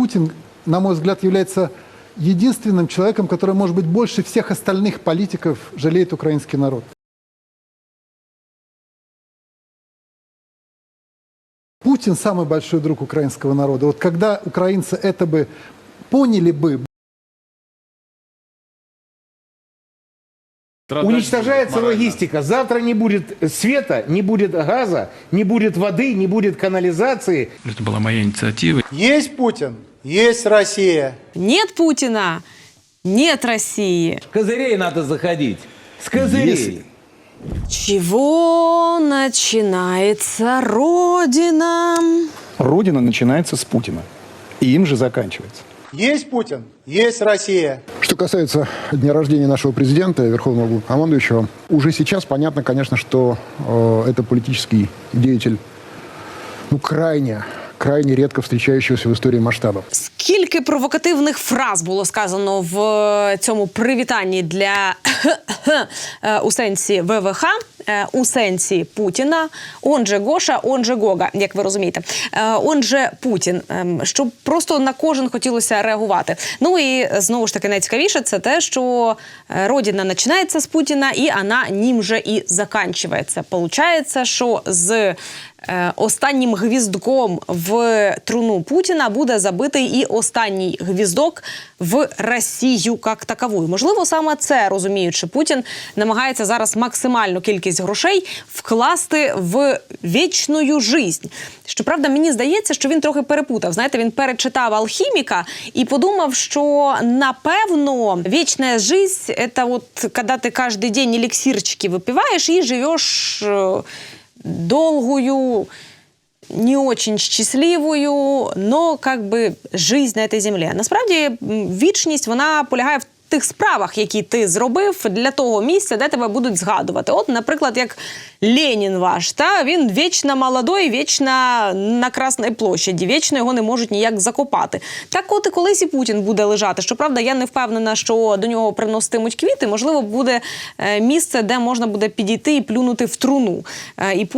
Путин, на мой взгляд, является единственным человеком, который, может быть, больше всех остальных политиков жалеет украинский народ. Путин самый большой друг украинского народа. Вот когда украинцы это бы поняли бы, Уничтожается логистика. Завтра не будет света, не будет газа, не будет воды, не будет канализации. Это была моя инициатива. Есть Путин, есть Россия. Нет Путина, нет России. С козырей надо заходить. С козырей. Чего начинается Родина? Родина начинается с Путина. И им же заканчивается. Есть Путин, есть Россия. Что касается дня рождения нашего президента, Верховного Главнокомандующего, уже сейчас понятно, конечно, что э, это политический деятель, ну, крайне, крайне редко встречающегося в истории масштаба. Скільки провокативних фраз було сказано в е, цьому привітанні для е, у сенсі ВВХ, у сенсі Путіна, он же Гоша, он же Гога, як ви розумієте, Е, он же Путін, Ем, щоб просто на кожен хотілося реагувати. Ну і знову ж таки найцікавіше це те, що е, родина починається з Путіна, і вона ним же і заканчивається. Получається, що з е, останнім гвіздком в труну Путіна буде забитий і останній гвіздок в Росію як такову. Можливо, саме це розуміючи, Путін намагається зараз максимальну кількість грошей вкласти в вічну жизнь. Щоправда, мені здається, що він трохи перепутав. Знаєте, він перечитав алхіміка і подумав, що напевно вічна жизнь – це от коли ти кожен день еліксирчики випиваєш і живеш е, долгую, не очень счастливою, но как би жизнь на этой землі. Насправді вічність вона полягає в тих справах, які ти зробив для того місця, де тебе будуть згадувати. От, наприклад, як Ленін ваш, та він вічно молодой, вічно на Красній площаді, вічно його не можуть ніяк закопати. Так, от і колись і Путін буде лежати. Щоправда, я не впевнена, що до нього приноситимуть квіти. Можливо, буде е, місце, де можна буде підійти і плюнути в труну. Е, І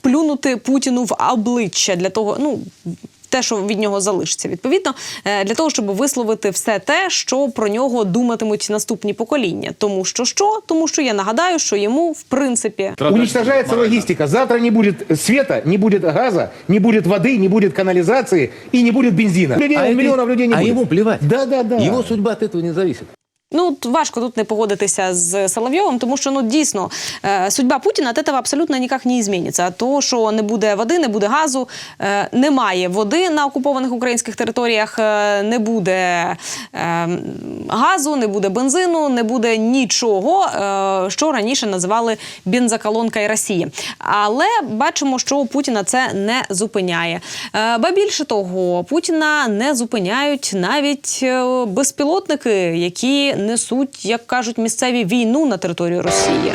плюнути Путіну в обличчя для того, ну Те, що від нього залишиться, відповідно, е, для того, щоб висловити все те, що про нього думатимуть наступні покоління. Тому що що? Тому що я нагадаю, що йому в принципі Уничтожается логистика. Завтра не будет света, не будет газа, не будет воды, не будет канализации и не будет бензина. Людей, А это- миллионов людей не а будет. ему плевать. Да, да, да. Его судьба от этого не зависит. Ну, важко тут не погодитися з Соловйовим, тому що ну дійсно е, судьба Путіна від цього абсолютно ніяк не зміниться. То, що не буде води, не буде газу, е, немає води на окупованих українських територіях, е, не буде газу, не буде бензину, не буде нічого, що раніше називали бензоколонкою Росії. Але бачимо, що Путіна це не зупиняє. Ба більше того, Путіна не зупиняють навіть безпілотники, які несуть, як кажуть місцеві, війну на територію Росії.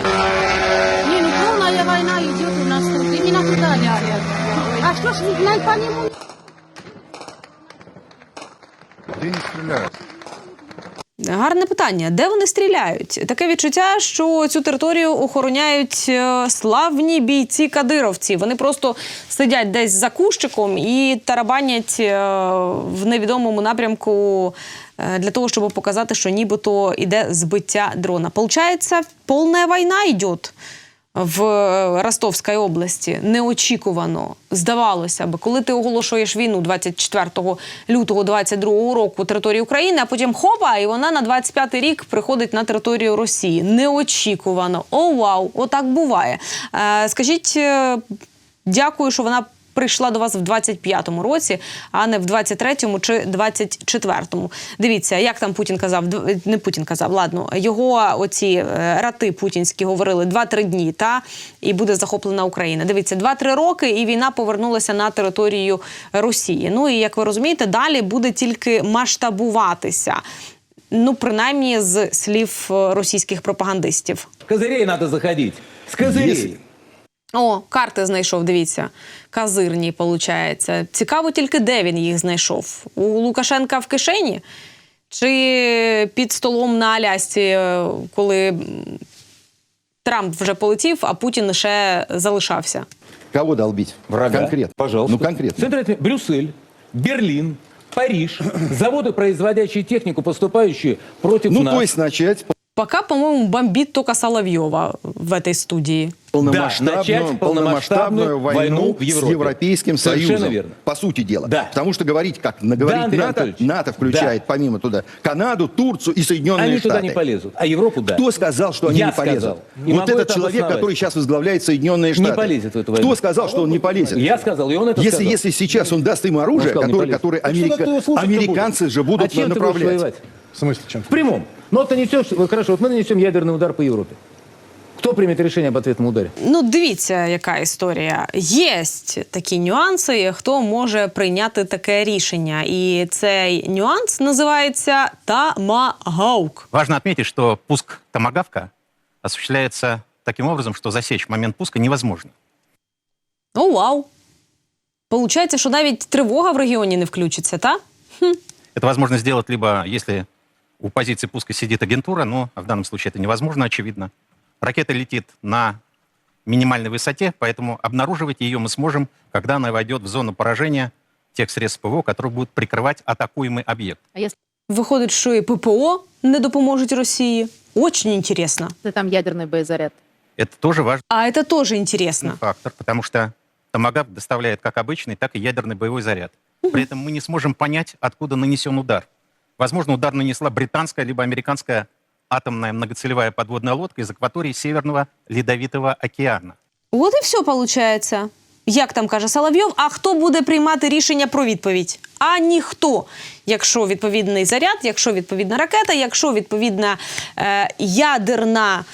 Не, ну полная война у нас тут. Именно туда ляпят. А что ж нему Гарне питання. Де вони стріляють? Таке відчуття, що цю територію охороняють е, славні бійці кадировці. Вони просто сидять десь за кущиком і тарабанять е, в невідомому напрямку для того, щоб показати, що нібито іде збиття дрона. Получається, повна війна йде в е, Ростовській області неочікувано здавалося б, коли ти оголошуєш війну 24 лютого 22 року території України, а потім хопа, і вона на 25 рік приходить на територію Росії. Неочікувано. О, вау, отак буває. Е, скажіть, е, дякую, що вона. Прийшла до вас в 25-му році, а не в 23-му чи 24-му. Дивіться, як там Путін казав, дв- не Путін казав, ладно, його оці е, рати путінські говорили 2-3 дні, та і буде захоплена Україна. Дивіться, 2-3 роки, і війна повернулася на територію Росії. Ну і як ви розумієте, далі буде тільки масштабуватися. Ну, принаймні, з слів е, російських пропагандистів. С козырей надо заходить. С козырей. О, карти знайшов. Дивіться, казирні, виходить. Цікаво тільки, де він їх знайшов. У Лукашенка в кишені чи під столом на Алясці, е, коли Трамп вже полетів, а Путін ще залишався. Кого долбить? Врага. Конкретно. Пожалуйста. Ну, конкретно. Центр Брюссель, Берлин, Париж, заводы, производящие технику, поступающие против Ну, нас. то есть начать Пока, по-моему, бомбит только Соловьева в этой студии. полномасштабную, начать полномасштабную войну, войну в с Европе. Европейским Совершенно Союзом. верно. По сути дела. Да. Потому что говорить, как наговорить Андрей НАТО, Анатольевич. НАТО включает помимо туда Канаду, Турцию и Соединенные Они Штаты. туда не полезут, а Европу да. Кто сказал, что они Я не полезут? сказал. И вот этот это человек, обосновать. который сейчас возглавляет Соединенные Не Штаты. полезет в эту Кто войну. сказал, что он не полезет? Я сказал, и он это если, сказал. если сейчас он даст им оружие, сказал, не которое, которое америка- кто американцы же а будут чем ты будешь направлять. В смысле, чем? В прямом. Ну вот ты несешь, вот хорошо, вот мы нанесем ядерный удар по Европе. Кто примет решение об ответном ударе? Ну, дивіться, яка історія. Є такі нюанси, хто може прийняти таке рішення. І цей нюанс називається тамагаук. Важно отметить, что пуск томагавка осуществляется таким образом, что засечь момент пуска невозможно. О, вау! Получається, що навіть тривога в регіоні не включиться, та? Это возможно сделать либо, если у позиции пуска сидит агентура, но в данном случае это невозможно, очевидно. Ракета летит на минимальной высоте, поэтому обнаруживать ее мы сможем, когда она войдет в зону поражения тех средств ПВО, которые будут прикрывать атакуемый объект. А если Виходить, що і ППО не допоможуть Росії. Очень інтересно. там ядерный боезаряд? Это тоже важный А это тоже интересно. фактор, потому что томагавк доставляет как обычный, так и ядерный боевой заряд. При этом мы не сможем понять, откуда нанесен удар. Возможно, удар нанесла британская либо американская атомная многоцелевая подводная лодка из акватории Северного Ледовитого океана. От і все виходить. Як там каже Соловйов, а хто буде приймати рішення про відповідь? А ніхто. Якщо відповідний заряд, якщо відповідна ракета, якщо відповідна е, ядерна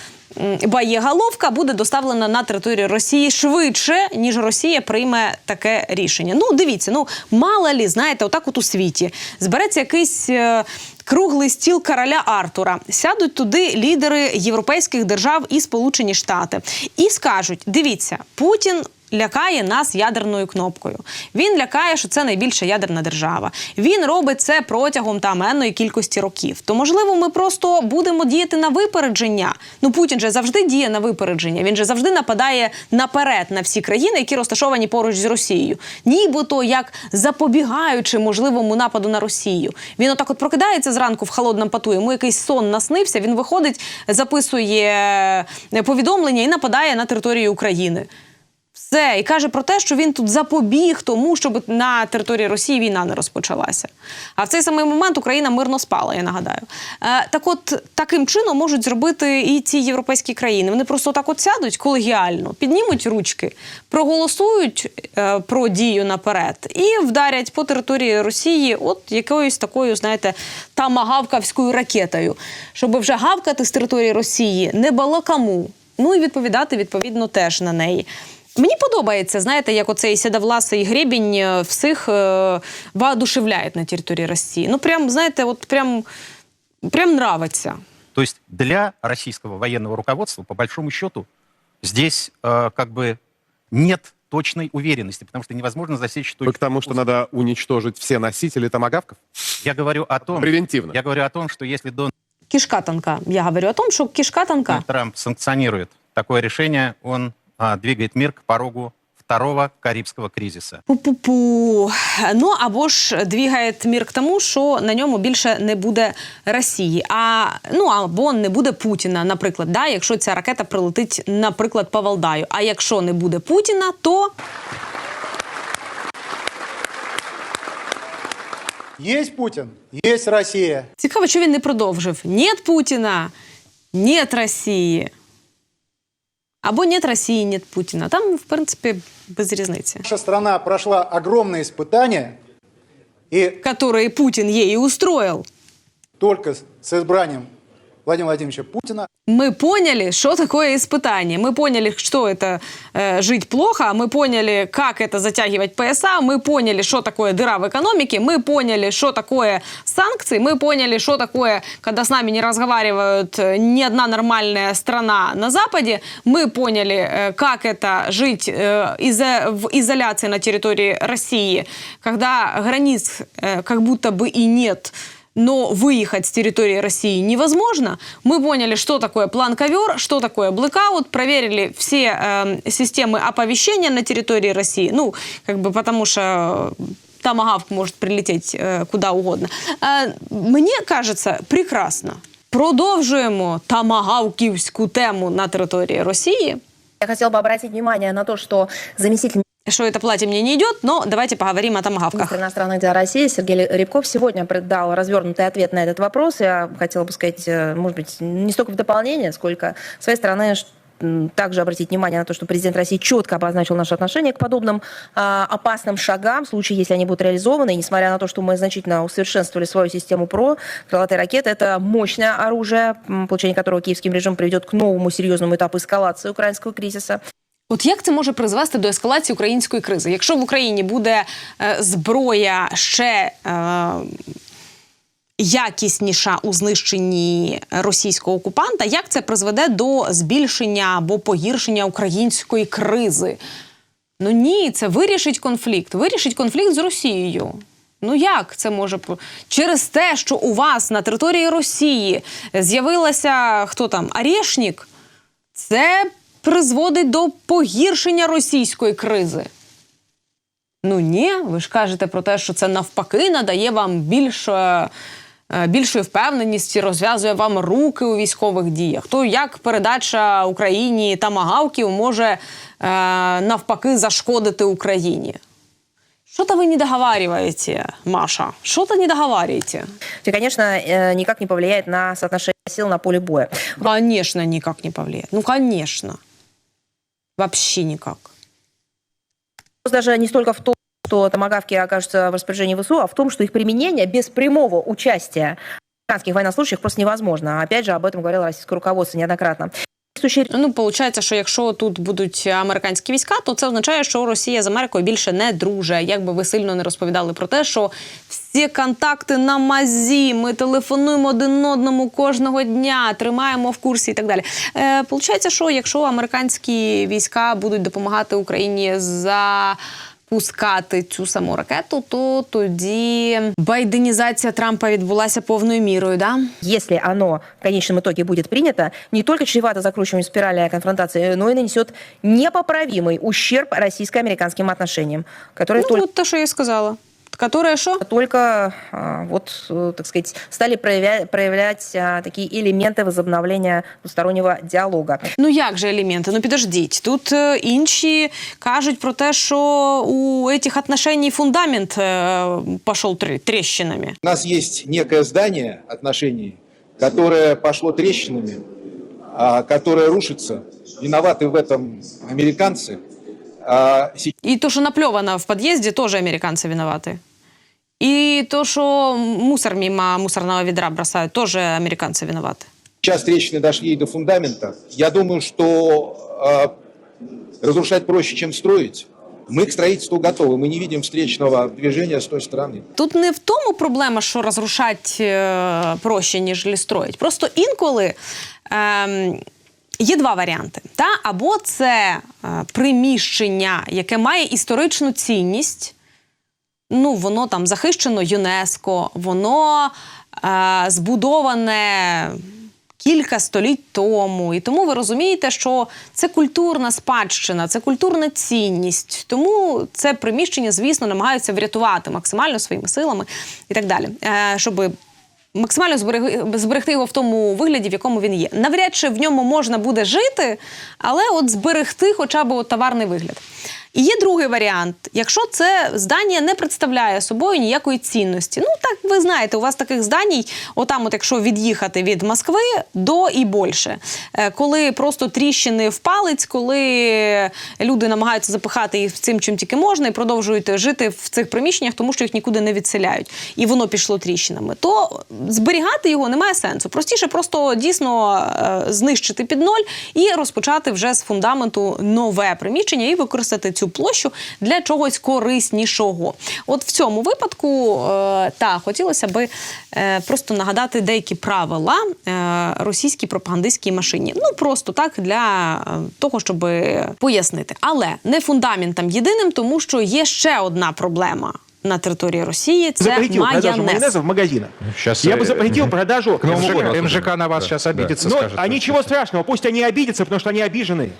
боєголовка буде доставлена на територію Росії швидше, ніж Росія прийме таке рішення. Ну, дивіться, ну мало лі, знаєте, отак от у світі збереться якийсь. е, Круглий стіл короля Артура сядуть туди лідери європейських держав і Сполучені Штати і скажуть: дивіться, Путін лякає нас ядерною кнопкою. Він лякає, що це найбільша ядерна держава. Він робить це протягом там енної кількості років. То можливо, ми просто будемо діяти на випередження. Ну Путін же завжди діє на випередження. Він же завжди нападає наперед на всі країни, які розташовані поруч з Росією, нібито як запобігаючи можливому нападу на Росію. Він отак от прокидається зранку в холодному поту. Йому якийсь сон наснився. Він виходить, записує повідомлення і нападає на територію України. Все і каже про те, що він тут запобіг тому, щоб на території Росії війна не розпочалася. А в цей самий момент Україна мирно спала, я нагадаю. Е, так, от таким чином можуть зробити і ці європейські країни. Вони просто так от сядуть колегіально, піднімуть ручки, проголосують е, про дію наперед і вдарять по території Росії, от якоюсь такою, знаєте, тамагавкавською ракетою, щоб вже гавкати з території Росії не було кому. Ну і відповідати відповідно теж на неї. Мені подобається, знаєте, як оцей сідовласий гребінь е, всіх е, воодушевляє на території Росії. Ну, прям, знаєте, от прям, прям нравиться. То есть для российского военного руководства, по большому счету, здесь э, как бы нет точной уверенности, потому что невозможно засечь Вы точку. к тому, что надо уничтожить все носители томагавков? Я говорю о том, Превентивно. я говорю о том, что если Дональд Кішка танка. Я говорю о том, що кішка танка. Трамп санкционирует такое решение, он а, двигает мир к порогу второго карибского кризиса. Пу-пу-пу. Ну або ж двігає мір к тому, що на ньому більше не буде Росії. А ну або не буде Путіна, наприклад, да, якщо ця ракета прилетить, наприклад, по Валдаю. А якщо не буде Путіна, то Есть Путин, есть Россия. цікаво, що він не продовжив. Нет Путіна, нет Росії. Або нет Росії, нет Путіна. Там, в принципі, без різниці. Наша страна прошла огромные испытания, и Которые Путін їй устроїв. только с- с избранием Владимира Владимировича Путина Мы поняли, что такое испытание. Мы поняли, что это э, жить плохо. Мы поняли, как это затягивать пояса. Мы поняли, что такое дыра в экономике. Мы поняли, что такое санкции. Мы поняли, что такое, когда с нами не разговаривают э, ни одна нормальная страна на Западе. Мы поняли, э, как это жить э, изо- в изоляции на территории России, когда границ э, как будто бы и нет но выехать с территории России невозможно. Мы поняли, что такое план ковер, что такое блэкаут, проверили все э, системы оповещения на территории России. Ну, как бы потому что томагавк может прилететь э, куда угодно. Э, мне кажется, прекрасно. Продовжуємо тамагавківську тему на території Росії. Я хотела бы обратить внимание на то, что заместитель что это платье мне не идет, но давайте поговорим о томагавках. министра иностранных дел России Сергей Рябков сегодня дал развернутый ответ на этот вопрос. Я хотела бы сказать, э, может быть, не столько в дополнение, сколько с своей стороны также обратить внимание на то, что президент России четко обозначил наше отношение к подобным а, опасным шагам, в случае, если они будут реализованы. И несмотря на то, что мы значительно усовершенствовали свою систему ПРО, крылатые ракеты – это мощное оружие, получение которого киевским режимом приведет к новому серьезному этапу эскалации украинского кризиса. От як це може призвести до ескалації української кризи? Якщо в Україні буде е, зброя ще е, якісніша у знищенні російського окупанта, як це призведе до збільшення або погіршення української кризи? Ну ні, це вирішить конфлікт. Вирішить конфлікт з Росією. Ну як це може через те, що у вас на території Росії з'явилася хто там Арєшнік, це призводить до погіршення російської кризи. Ну ні, ви ж кажете про те, що це навпаки надає вам більше, е, більшої впевненості, розв'язує вам руки у військових діях. То як передача Україні тамагавків може е, навпаки зашкодити Україні? Что-то вы не договариваете, Маша. Что-то не договариваете. И, конечно, э, никак не повлияет на соотношение сил на поле боя. Конечно, никак не повлияет. Ну, конечно. Вообще никак. Даже не столько в том, что томагавки окажутся в распоряжении ВСУ, а в том, что их применение без прямого участия американских военнослужащих просто невозможно. Опять же, об этом говорило российское руководство неоднократно. Ну, виходить, що якщо тут будуть американські війська, то це означає, що Росія з Америкою більше не друже. Як би ви сильно не розповідали про те, що всі контакти на мазі, ми телефонуємо один одному кожного дня, тримаємо в курсі і так далі. Е, Получається, що якщо американські війська будуть допомагати Україні запускати цю саму ракету, то тоді байденізація Трампа відбулася повною мірою, да? если оно в конечном итоге будет принято, не только чревато закручиванием спирали конфронтации, но и нанесет непоправимый ущерб российско-американским отношениям, которые Ну, только от те, що я сказала Которая що? только а, вот, э, так сказать, стали проявя- проявлять а, такие элементы возобновления двустороннего диалога. Ну як же елементи? Ну підождіть. Тут е, інші кажуть про те, що у этих отношений фундамент е, пішов трі- тріщинами. У нас есть некое здание отношений, которое пошло трещинами, а, которое рушится. Виноваты в этом американцы. А, се- І то, що напльовано в під'їзді, теж американці винуваті. І то, що мусор мимо мусорного відра бросають, теж американці винуваті. Сейчас трещины дошли и до фундамента. Я думаю, что а, разрушать проще, чем строить. Мы к строительству готовы. Мы не видим встречного движения с той стороны. Тут не в тому проблема, що розрушать е, проще, ніж строїть. Просто інколи ем, є два варіанти. Та? Або це е, приміщення, яке має історичну цінність. Ну, воно там захищено ЮНЕСКО, воно е, збудоване кілька століть тому. І тому ви розумієте, що це культурна спадщина, це культурна цінність. Тому це приміщення, звісно, намагаються врятувати максимально своїми силами і так далі. Е, щоб Максимально зберегти, його в тому вигляді, в якому він є. Навряд чи в ньому можна буде жити, але от зберегти хоча б товарний вигляд. І є другий варіант. Якщо це здання не представляє собою ніякої цінності. Ну так ви знаєте, у вас таких зданій, отам, от якщо від'їхати від Москви до і більше. Е, Коли просто тріщини в палець, коли люди намагаються запихати їх цим, чим тільки можна, і продовжують жити в цих приміщеннях, тому що їх нікуди не відселяють, і воно пішло тріщинами, то зберігати його немає сенсу. Простіше просто дійсно е, знищити під ноль і розпочати вже з фундаменту нове приміщення і використати цю площу для чогось кориснішого. От в цьому випадку е, та хотілося би е, просто нагадати деякі правила е, російській пропагандистській машині. Ну просто так для того, щоб пояснити. Але не фундаментом єдиним, тому що є ще одна проблема. На території Росії це запретил продажу майонез. майонеза в магазинах. Сейчас Я бы запретил продажу... МЖК, МЖК на вас сейчас обидится, Но скажет. а ничего страшного, пусть они обидятся, потому что они обижены.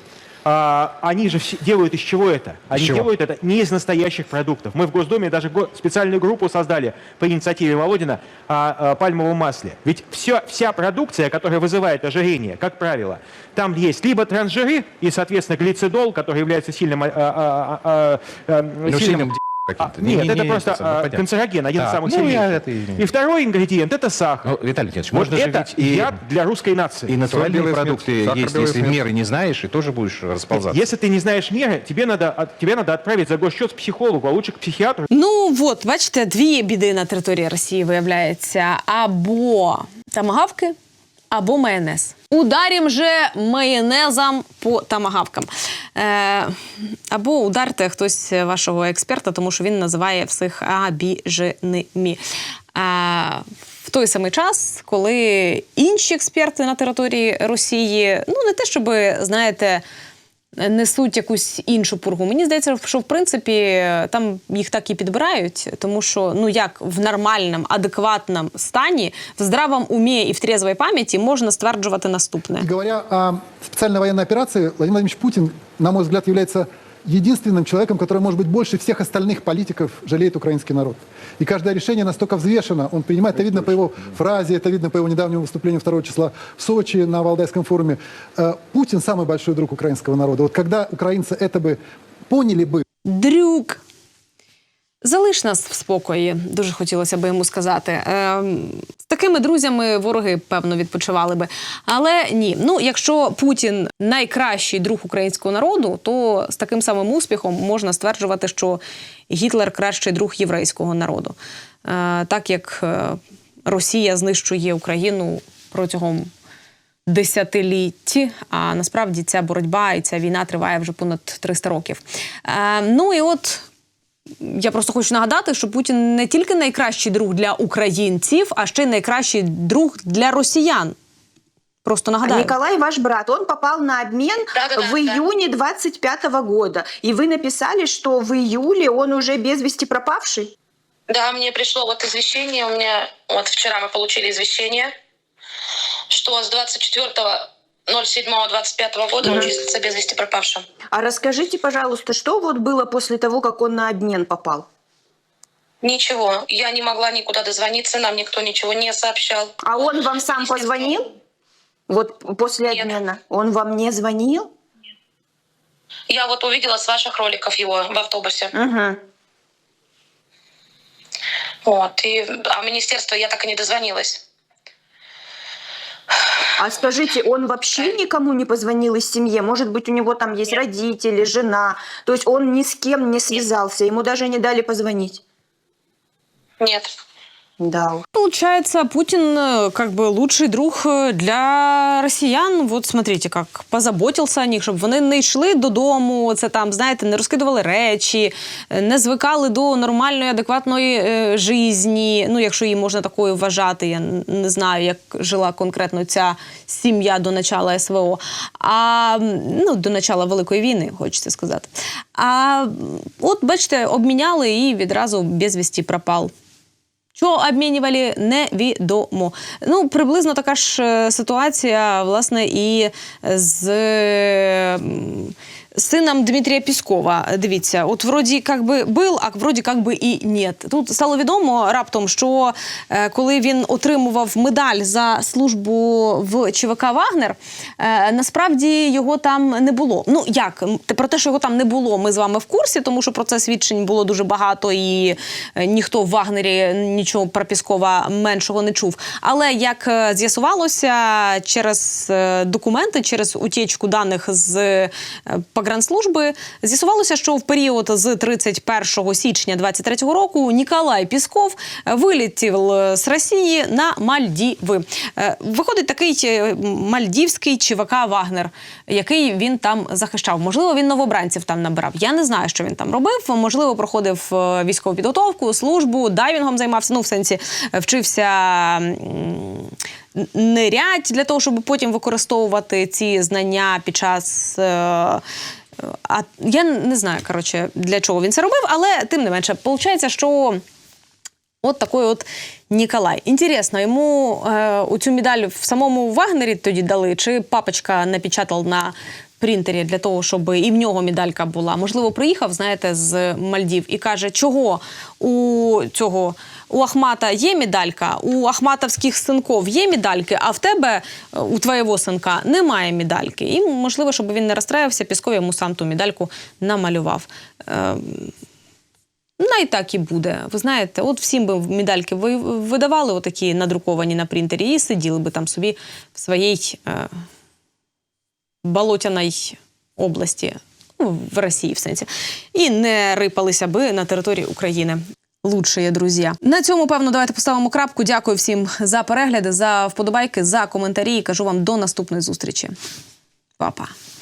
А, они же делают из чего это? Они чего? делают это не из настоящих продуктов. Мы в Госдуме даже го- специальную группу создали по инициативе Володина о, о пальмовом масле. Ведь все, вся продукция, которая вызывает ожирение, как правило, там есть либо трансжиры и, соответственно, глицидол, который является сильным... а, а, а, а, Ну, сильным каким-то. а, Не- нет, не- это не просто это самое, а, понятно. канцероген, один из Так, самых ну, я сильнейших. это и- И второй ингредиент – это сахар. Ну, Виталий Никитич, Вот можно же это ведь и, яд для русской нации. и натуральные белый продукты смерть, сахар, есть, белый если смерть. меры не знаешь, и тоже будешь расползаться. Если ты не знаешь меры, тебе надо, от- тебе надо отправить за госсчет к психологу, а лучше к психиатру. Ну от, бачите, дві біди на території Росії виявляється: або тамагавки, Або майонез. Ударім же майонезом по тамагавкам. Е, або ударте хтось вашого експерта, тому що він називає всіх абіженими. Е, в той самий час, коли інші експерти на території Росії, ну не те, щоб, знаєте, несуть якусь іншу пургу. Мені здається, що в принципі там їх так і підбирають, тому що ну як в нормальному, адекватному стані, в здравому умі і в трезвій пам'яті можна стверджувати наступне. Говоря о спеціальній воєнній операції, Владимир Владимирович Путін, на мой взгляд, является единственным человеком, который, может быть, больше всех остальных политиков жалеет украинский народ. И каждое решение настолько взвешено, он принимает, это видно по его фразе, это видно по его недавнему выступлению 2 числа в Сочи на Валдайском форуме. Э, Путин самый большой друг украинского народа. Вот когда украинцы это бы поняли бы, Дрюк. Залиш нас в спокої, дуже хотілося би йому сказати. Ем, з такими друзями вороги, певно, відпочивали би. Але ні. Ну, якщо Путін найкращий друг українського народу, то з таким самим успіхом можна стверджувати, що Гітлер кращий друг єврейського народу. Е, так як е, Росія знищує Україну протягом десятиліть. А насправді ця боротьба і ця війна триває вже понад 300 років. Е, ну і от. Я просто хочу нагадати, що Путін не тільки найкращий друг для українців, а ще й найкращий друг для росіян. Просто нагадаю. Николай, ваш брат, он попал на обмен в июне 25 года. И вы написали, что в июле он уже без вести пропавший. Да, мне пришло вот извещение, у меня вот вчера мы получили извещение, что с 24.07.25 года он числится без вести пропавшим. А расскажите, пожалуйста, что вот было после того, как он на обмен попал? Ничего, я не могла никуда дозвониться, нам никто ничего не сообщал. А он вам сам позвонил? Вот после обмена. Он вам не звонил? Я вот увидела с ваших роликов его в автобусе. Угу. Вот, и, а министерство я так и не дозвонилась. А скажите, он вообще никому не позвонил из семьи? Может быть, у него там есть родители, жена? То есть он ни с кем не связался, ему даже не дали позвонить? Нет. Да. уж. Получается, Путин э, как бы лучший друг э, для росіян. Вот смотрите, как позаботився о них, щоб вони не йшли додому. Це там, знаєте, не розкидували речі, е, не звикали до нормальної, адекватної е, житті. Ну, якщо її можна такою вважати, я н- не знаю, як жила конкретно ця сім'я до начала СВО. А м, ну, до начала Великої війни, хочеться сказати. А м, от, бачите, обміняли і відразу безвісті пропав. Що обмінювали, невідомо. Ну, приблизно така ж е, ситуація, власне, і з м, сином Дмитрія Піскова. Дивіться, от вроді як би був, а вроді як би і ні. Тут стало відомо раптом, що е, коли він отримував медаль за службу в ЧВК Вагнер, е, насправді його там не було. Ну як про те, що його там не було, ми з вами в курсі, тому що про це свідчень було дуже багато, і е, ніхто в Вагнері нічого про Піскова меншого не чув. Але як е, з'ясувалося через е, документи, через утічку даних з е, погранслужби, з'ясувалося, що в період з 31 січня 23 року Ніколай Пісков вилетів е, з Росії на Мальдіви. Е, Виходить такий е, мальдівський ЧВК Вагнер, який він там захищав. Можливо, він новобранців там набирав. Я не знаю, що він там робив. Можливо, проходив е, військову підготовку, службу, дайвінгом займався. Ну, в сенсі вчився. м, Нирять для того, щоб потім використовувати ці знання під час. е, А я не знаю, коротше, для чого він це робив, але тим не менше, виходить, що От такий от Ніколай. Інтересно, йому е, цю медаль в самому Вагнері тоді дали, чи папочка напечатав на принтері для того, щоб і в нього медалька була. Можливо, приїхав, знаєте, з Мальдів і каже, чого у цього у Ахмата є медалька, у ахматовських синков є медальки, а в тебе, е, у твоєго синка, немає медальки. І можливо, щоб він не розстраювався, Пісков йому сам ту медальку намалював. Е, Ну, і так і буде. Ви знаєте, от всім би медальки видавали отакі надруковані на принтері і сиділи би там собі в своїй е, болотяній області, ну, в Росії в сенсі, і не рипалися би на території України. Лучшие друзі. На цьому, певно, давайте поставимо крапку. Дякую всім за перегляди, за вподобайки, за коментарі. Кажу вам до наступної зустрічі. Па-па.